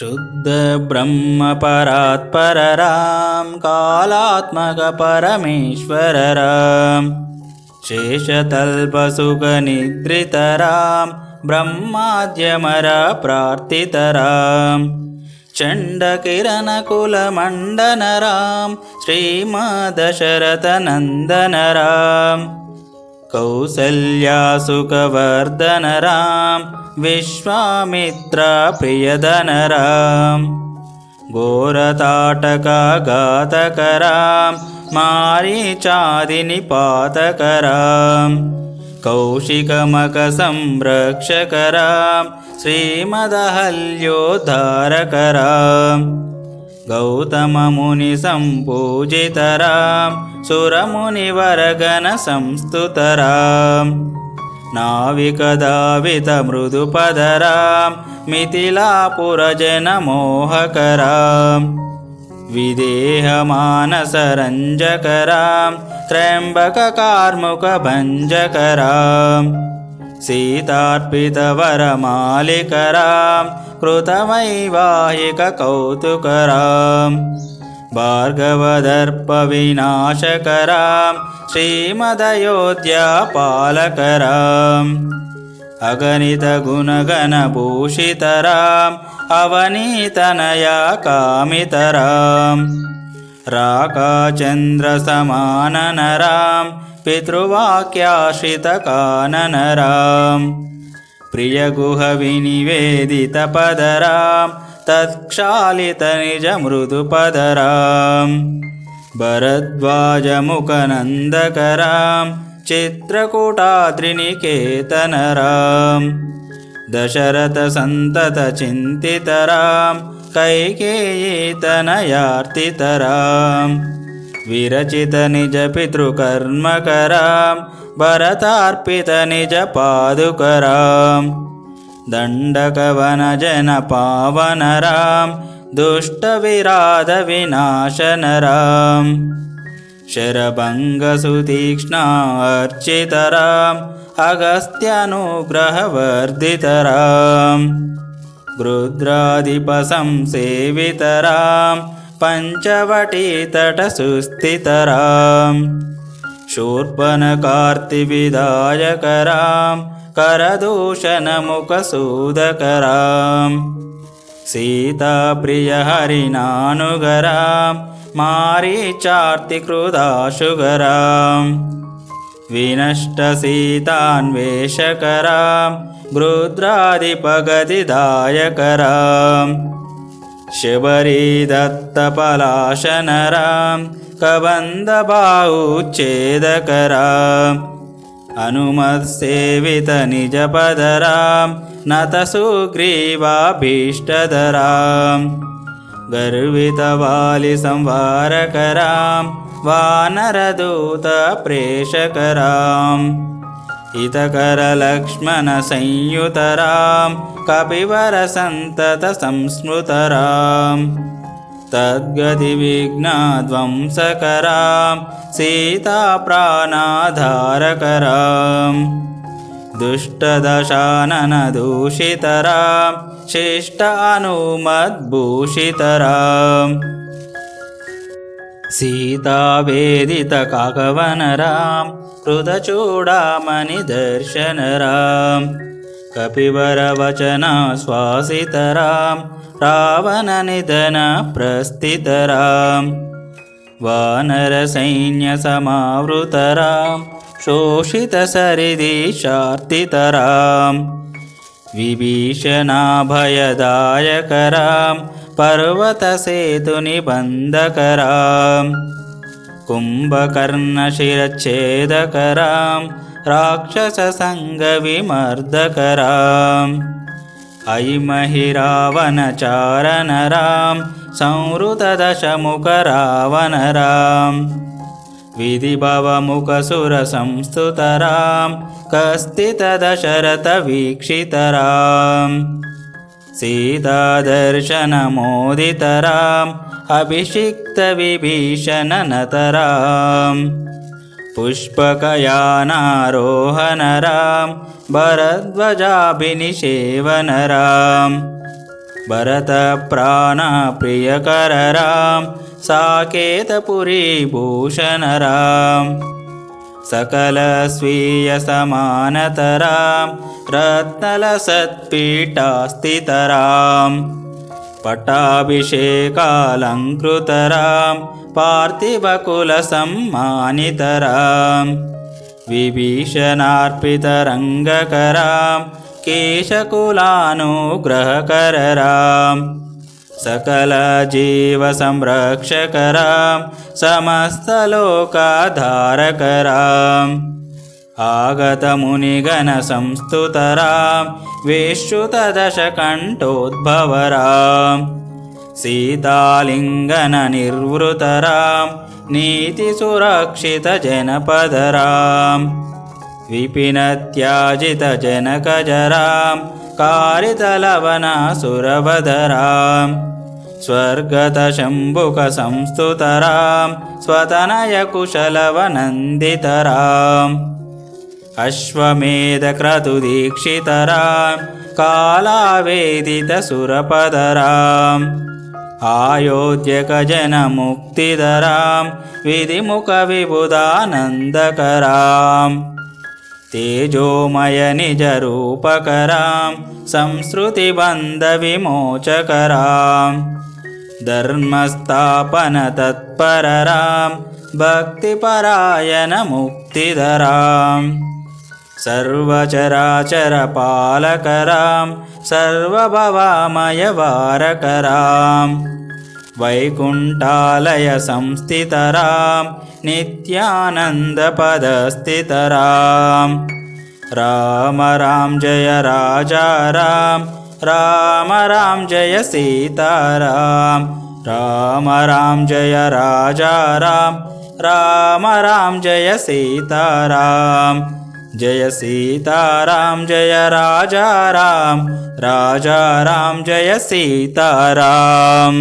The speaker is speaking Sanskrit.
शुद्धब्रह्मपरात्पररां कालात्मकपरमेश्वररां शेषतल्पसुखनिद्रितरां ब्रह्माद्यमरप्रार्थितरां चण्डकिरणकुलमण्डनरां श्रीमदशरथनन्दनराम् कौसल्यासुखवर्धनरां విశ్వామిత్ర ప్రియధనరాం ఘోరతాటక ఘాతకరాం మారీచాదిని పాతకరాం కౌశికమక సంరక్షకరాం శ్రీమదహల్యోద్ధారకరాం గౌతమముని సంపూజితరాం సురముని వరగణ సంస్థుతరాం नाविकदावितमृदुपदरां मिथिलापुरजनमोहकरां विदेहमानसरञ्जकरां त्र्यम्बककार्मुकभञ्जकराम् सीतार्पितवरमालिकरां कृतवैवाहिककौतुकरां भार्गवदर्पविनाशकरां श्रीमदयोध्यापालकराम् अगणितगुणगणभूषितराम् अवनीतनया कामितराम् राकाचन्द्रसमाननरां पितृवाक्याश्रितकाननरां प्रियगुहविनिवेदितपदरां तत्क्षालितनिजमृदुपदरां भरद्वाजमुखनन्दकरां चित्रकूटाद्रिनिकेतनरां दशरथसन्ततचिन्तितरां कैकेयीतनयार्तितरां विरचितनिजपितृकर्मकरां दण्डकवनजनपावनरां दुष्टविराधविनाशनरां शरभङ्गसुतीक्ष्णार्चितराम् अगस्त्यानुग्रहवर्धितरां गृद्राधिपसंसेवितरां पञ्चवटीतटसुस्थितरां शूर्पणकार्तिविदायकरां करदूषणमुखसूदकरां सीताप्रियहरिणानुगरां मारीचार्तिकृदाशुगराम् विनष्टसीतान्वेषकरां गृद्रादिपगतिदायकरां शबरीदत्तपलाशनरां कबन्धबाहुच्छेदकराम् अनुमत्सेवितनिजपदरां नतसुग्रीवाभीष्टदरां गर्वितवालिसंवारकरां वानरदूतप्रेषकराम् हितकरलक्ष्मणसंयुतरां कपिवरसन्ततसंस्मृतरां तद्गतिविघ्नध्वंसकरां सीताप्राणाधारकरां दुष्टदशाननदूषितरां शिष्टानुमद्भूषितराम्। सीतावेदितकाकवनरां कृतचूडामणिदर्शनरां कपिवरवचनाश्वासितरां रावणनिधनप्रस्थितरां वानरसैन्यसमावृतरां शोषितसरिदिशार्तितरां विभीषणाभयदायकरां पर्वतसेतुनिबन्धकरां कुम्भकर्णशिरच्छेदकरां राक्षससङ्गविमर्दकराम्। ऐमहिरावनचारनरां संवृतदशमुखरावनरां विधिभवमुखसुरसंस्तुतरां कस्तितदशरथवीक्षितराम्। सीतादर्शनमोदितराम् अभिषिक्तविभीषणनतरां पुष्पकयानारोहनरां भरद्वजाभिनिषेवनरां भरतप्राणप्रियकर राम साकेतपुरीभूषण राम सकलस्वीयसमानतरां रत्नलसत्पीठास्थितरां पट्टाभिषेकालङ्कृतरां पार्थिवकुलसम्मानितरां विभीषणार्पितरङ्गकरां केशकुलानुग्रहकरराम्। सकलजीवसंरक्षकरां समस्तलोकाधारकराम् आगतमुनिगणसंस्तुतरां विश्रुतदशकण्ठोद्भवरां सीतालिङ्गननिर्वृतरां नीतिसुरक्षितजनपदरां विपिनत्याजितजनकजरां कारितलवनासुरवधरां स्वर्गतशम्भुकसंस्तुतरां स्वतनयकुशलवनन्दितराम् अश्वमेधक्रतुदीक्षितरां कालावेदितसुरपदराम् आयोध्यकजनमुक्तिधरां विधिमुखविबुधानन्दकराम् तेजोमयनिजरूपकरां संसृतिबन्धविमोचकरां धर्मस्थापनतत्पररां भक्तिपरायणमुक्तिधरां सर्वचराचरपालकरां सर्वभवामयवारकरां वैकुण्ठालयसंस्थितरां नित्यानन्दपदस्थितरां राम राम जय राजा राम राम जय सीताराम राम राम जय राजा राम राम राम जय सीताराम जय सीता राम जय राजा राम राजा राम जय सीताराम।